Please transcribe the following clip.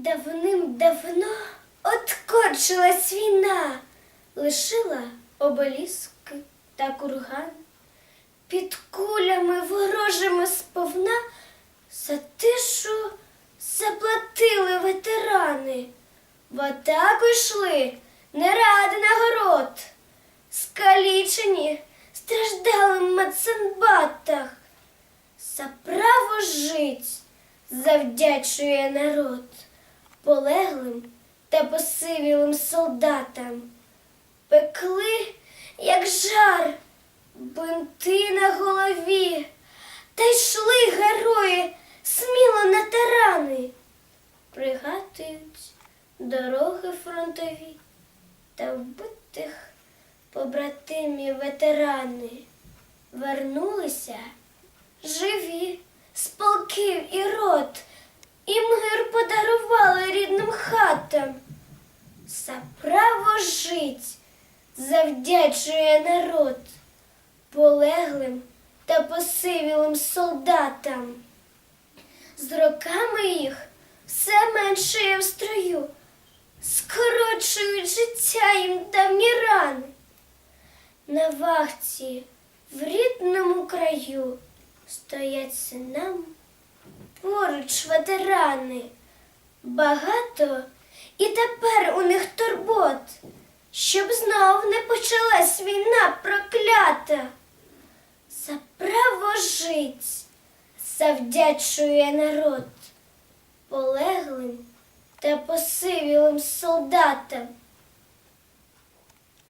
Давним-давно откочилась війна, лишила обеліски та курган. Під кулями ворожими сповна за тишу заплатили ветерани. В атаку йшли не ради нагород, скалічені страждали в медсанбатах. За право жить завдячує народ полеглим та посивілим солдатам. Пекли, як жар, бинти на голові, та йшли герої сміло на тарани, пригадують дороги фронтові та вбитих побратимів ветерани. Вернулися живі з полків і За право жить завдячує народ полеглим та посивілим солдатам. З роками їх все меншає в строю, скорочують життя їм давні рани. На вахті в рідному краю стоять синам поруч ветерани. Багато і тепер у них почалась війна проклята. За право жить завдячує народ полеглим та посивілим солдатам.